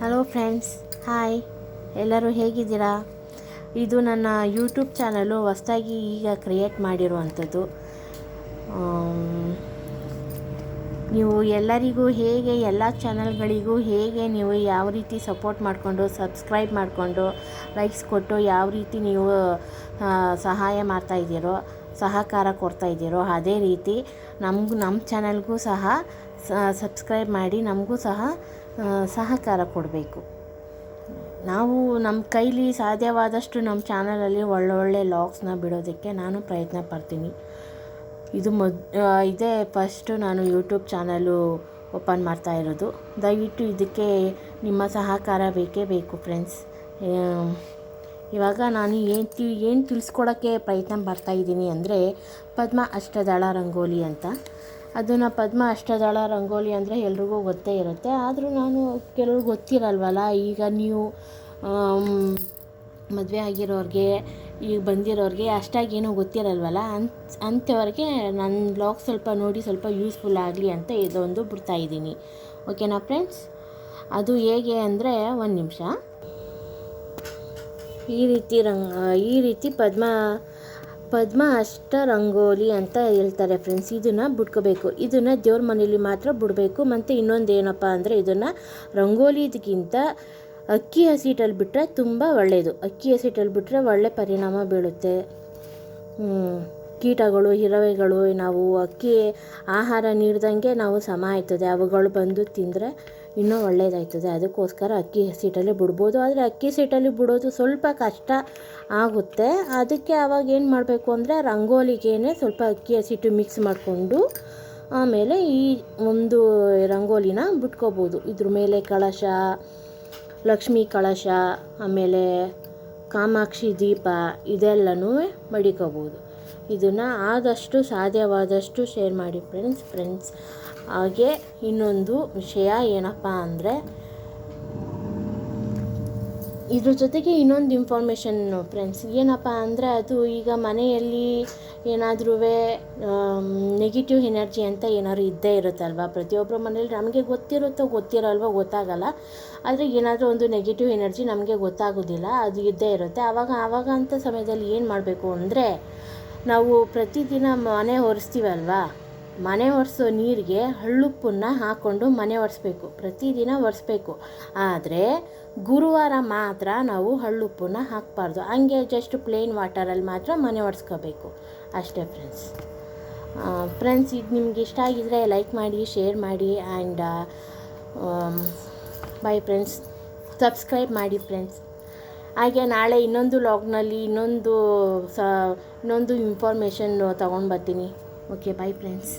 Hello friends hi ಎಲ್ಲರೂ ಹೇಗಿದ್ದೀರಾ? ಇದು ನನ್ನ ಯೂಟ್ಯೂಬ್ ಚಾನಲು ಹೊಸ್ದಾಗಿ ಈಗ ಕ್ರಿಯೇಟ್ ಮಾಡಿರುವಂಥದ್ದು. ನೀವು ಎಲ್ಲರಿಗೂ ಹೇಗೆ ಎಲ್ಲ ಚಾನಲ್ಗಳಿಗೂ ಹೇಗೆ ನೀವು ಯಾವ ರೀತಿ ಸಪೋರ್ಟ್ ಮಾಡಿಕೊಂಡು ಸಬ್ಸ್ಕ್ರೈಬ್ ಮಾಡಿಕೊಂಡು ಲೈಕ್ಸ್ ಕೊಟ್ಟು ಯಾವ ರೀತಿ ನೀವು ಸಹಾಯ ಮಾಡ್ತಾಯಿದ್ದೀರೋ ಸಹಕಾರ ಕೊಡ್ತಾ ಇದ್ದೀರೋ, ಅದೇ ರೀತಿ ನಮ್ಗೆ ನಮ್ಮ ಚಾನಲ್ಗೂ ಸಹ ಸಬ್ಸ್ಕ್ರೈಬ್ ಮಾಡಿ ನಮಗೂ ಸಹ ಸಹಕಾರ ಕೊಡಬೇಕು. ನಾವು ನಮ್ಮ ಕೈಲಿ ಸಾಧ್ಯವಾದಷ್ಟು ನಮ್ಮ ಚಾನಲಲ್ಲಿ ಒಳ್ಳೊಳ್ಳೆ ಲಾಗ್ಸ್ನ ಬಿಡೋದಕ್ಕೆ ನಾನು ಪ್ರಯತ್ನ ಪಡ್ತೀನಿ. ಇದು ಮೊದ್ ಇದೇ ಫಸ್ಟು ನಾನು ಯೂಟ್ಯೂಬ್ ಚಾನಲು ಓಪನ್ ಮಾಡ್ತಾ ಇರೋದು. ದಯವಿಟ್ಟು ಇದಕ್ಕೆ ನಿಮ್ಮ ಸಹಕಾರ ಬೇಕೇ ಬೇಕು ಫ್ರೆಂಡ್ಸ್. ಇವಾಗ ನಾನು ಏನು ಏನು ತಿಳಿಸ್ಕೊಡೋಕ್ಕೆ ಪ್ರಯತ್ನ ಪಡ್ತಾ ಇದ್ದೀನಿ ಅಂದರೆ ಪದ್ಮ ಅಷ್ಟದಳ ರಂಗೋಲಿ ಅಂತ. ಅದನ್ನು ಪದ್ಮ ಅಷ್ಟದಳ ರಂಗೋಲಿ ಅಂದರೆ ಎಲ್ರಿಗೂ ಗೊತ್ತೇ ಇರುತ್ತೆ. ಆದರೂ ನಾನು ಕೆಲವ್ರು ಗೊತ್ತಿರಲ್ವಲ್ಲ, ಈಗ ನೀವು ಮದುವೆ ಆಗಿರೋರಿಗೆ, ಈಗ ಬಂದಿರೋರಿಗೆ ಅಷ್ಟಾಗಿ ಏನೂ ಗೊತ್ತಿರಲ್ವಲ್ಲ, ಅಂತ ಅಂಥವ್ರಿಗೆ ನನ್ನ ಬ್ಲಾಗ್ ಸ್ವಲ್ಪ ನೋಡಿ ಸ್ವಲ್ಪ ಯೂಸ್ಫುಲ್ ಆಗಲಿ ಅಂತ ಇದೊಂದು ಬಿಡ್ತಾ ಇದ್ದೀನಿ. ಓಕೆನಾ ಫ್ರೆಂಡ್ಸ್ ಅದು ಹೇಗೆ ಅಂದರೆ ಒಂದು ನಿಮಿಷ. ಈ ರೀತಿ ರಂಗ, ಈ ರೀತಿ ಪದ್ಮ ಪದ್ಮ ಅಷ್ಟ ರಂಗೋಲಿ ಅಂತ ಹೇಳ್ತಾರೆ ಫ್ರೆಂಡ್ಸ್ ಇದನ್ನು ಬಿಡ್ಕೋಬೇಕು ಇದನ್ನು ದೇವ್ರ ಮನೇಲಿ ಮಾತ್ರ ಬಿಡಬೇಕು. ಮತ್ತು ಇನ್ನೊಂದು ಏನಪ್ಪ ಅಂದರೆ ಇದನ್ನು ರಂಗೋಲಿದಕ್ಕಿಂತ ಅಕ್ಕಿ ಹಸಿಟ್ಟಲ್ಲಿ ಬಿಟ್ಟರೆ ತುಂಬ ಒಳ್ಳೆಯದು ಅಕ್ಕಿ ಹಸಿಟ್ಟಲ್ಲಿ ಬಿಟ್ಟರೆ ಒಳ್ಳೆ ಪರಿಣಾಮ ಬೀಳುತ್ತೆ. ಕೀಟಗಳು, ಇರುವೆಗಳು, ನಾವು ಅಕ್ಕಿ, ಆಹಾರ ನೀಡ್ದಂಗೆ ನಾವು ಸಮ ಆಯ್ತದೆ. ಅವುಗಳು ಬಂದು ತಿಂದರೆ ಇನ್ನೂ ಒಳ್ಳೆಯದಾಯ್ತದೆ ಅದಕ್ಕೋಸ್ಕರ ಅಕ್ಕಿ ಸೀಟಲ್ಲಿ ಬಿಡ್ಬೋದು. ಆದರೆ ಅಕ್ಕಿ ಸೀಟಲ್ಲಿ ಬಿಡೋದು ಸ್ವಲ್ಪ ಕಷ್ಟ ಆಗುತ್ತೆ. ಅದಕ್ಕೆ ಆವಾಗ ಏನು ಮಾಡಬೇಕು ಅಂದರೆ ರಂಗೋಲಿಗೇನೆ ಸ್ವಲ್ಪ ಅಕ್ಕಿ ಹಸಿಟ್ಟು ಮಿಕ್ಸ್ ಮಾಡಿಕೊಂಡು ಆಮೇಲೆ ಈ ಒಂದು ರಂಗೋಲಿನ ಬಿಟ್ಕೋಬೋದು. ಇದ್ರ ಮೇಲೆ ಕಳಶ, ಲಕ್ಷ್ಮೀ ಕಳಶ, ಆಮೇಲೆ ಕಾಮಾಕ್ಷಿ ದೀಪ ಇದೆಲ್ಲನೂ ಮಡಿಕೋಬೋದು. ಇದನ್ನು ಆದಷ್ಟು ಸಾಧ್ಯವಾದಷ್ಟು ಶೇರ್ ಮಾಡಿ ಫ್ರೆಂಡ್ಸ್ ಫ್ರೆಂಡ್ಸ್ ಹಾಗೆ ಇನ್ನೊಂದು ವಿಷಯ ಏನಪ್ಪ ಅಂದರೆ, ಇದ್ರ ಜೊತೆಗೆ ಇನ್ನೊಂದು ಇನ್ಫಾರ್ಮೇಷನ್ ಫ್ರೆಂಡ್ಸ್ ಏನಪ್ಪ ಅಂದರೆ ಅದು ಈಗ ಮನೆಯಲ್ಲಿ ಏನಾದ್ರೂ ನೆಗೆಟಿವ್ ಎನರ್ಜಿ ಅಂತ ಏನಾದ್ರು ಇದ್ದೇ ಇರುತ್ತಲ್ವ? ಪ್ರತಿಯೊಬ್ಬರ ಮನೇಲಿ ನಮಗೆ ಗೊತ್ತಿರುತ್ತೋ ಗೊತ್ತಿರಲ್ವೋ ಗೊತ್ತಾಗಲ್ಲ. ಆದರೆ ಏನಾದರೂ ಒಂದು ನೆಗೆಟಿವ್ ಎನರ್ಜಿ ನಮಗೆ ಗೊತ್ತಾಗೋದಿಲ್ಲ. ಅದು ಇದ್ದೇ ಇರುತ್ತೆ. ಆವಾಗ ಆವಾಗ ಅಂಥ ಸಮಯದಲ್ಲಿ ಏನು ಮಾಡಬೇಕು ಅಂದರೆ ನಾವು ಪ್ರತಿದಿನ ಮನೆ ಒರೆಸ್ತೀವಲ್ವಾ? ಮನೆ ಒರೆಸೋ ನೀರಿಗೆ ಹಳ್ಳುಪ್ಪನ್ನು ಹಾಕ್ಕೊಂಡು ಮನೆ ಒರೆಸ್ಬೇಕು. ಪ್ರತಿದಿನ ಒರೆಸ್ಬೇಕು. ಆದರೆ ಗುರುವಾರ ಮಾತ್ರ ನಾವು ಹಳ್ಳುಪ್ಪನ್ನು ಹಾಕಬಾರ್ದು. ಹಂಗೆ ಜಸ್ಟ್ ಪ್ಲೇನ್ ವಾಟರಲ್ಲಿ ಮಾತ್ರ ಮನೆ ಒರೆಸ್ಕೋಬೇಕು. ಅಷ್ಟೇ ಫ್ರೆಂಡ್ಸ್ ಫ್ರೆಂಡ್ಸ್ ಇದು ನಿಮ್ಗೆ ಇಷ್ಟ ಆಗಿದ್ರೆ ಲೈಕ್ ಮಾಡಿ ಶೇರ್ ಮಾಡಿ ಆ್ಯಂಡ್ ಬೈ ಫ್ರೆಂಡ್ಸ್ ಸಬ್ಸ್ಕ್ರೈಬ್ ಮಾಡಿ ಫ್ರೆಂಡ್ಸ್ ಹಾಗೆ ನಾಳೆ ಇನ್ನೊಂದು ಲಾಗ್ನಲ್ಲಿ ಇನ್ನೊಂದು ಸ ಇನ್ನೊಂದು ಇನ್ಫಾರ್ಮೇಷನ್ ತೊಗೊಂಡು ಬರ್ತೀನಿ. Okay bye friends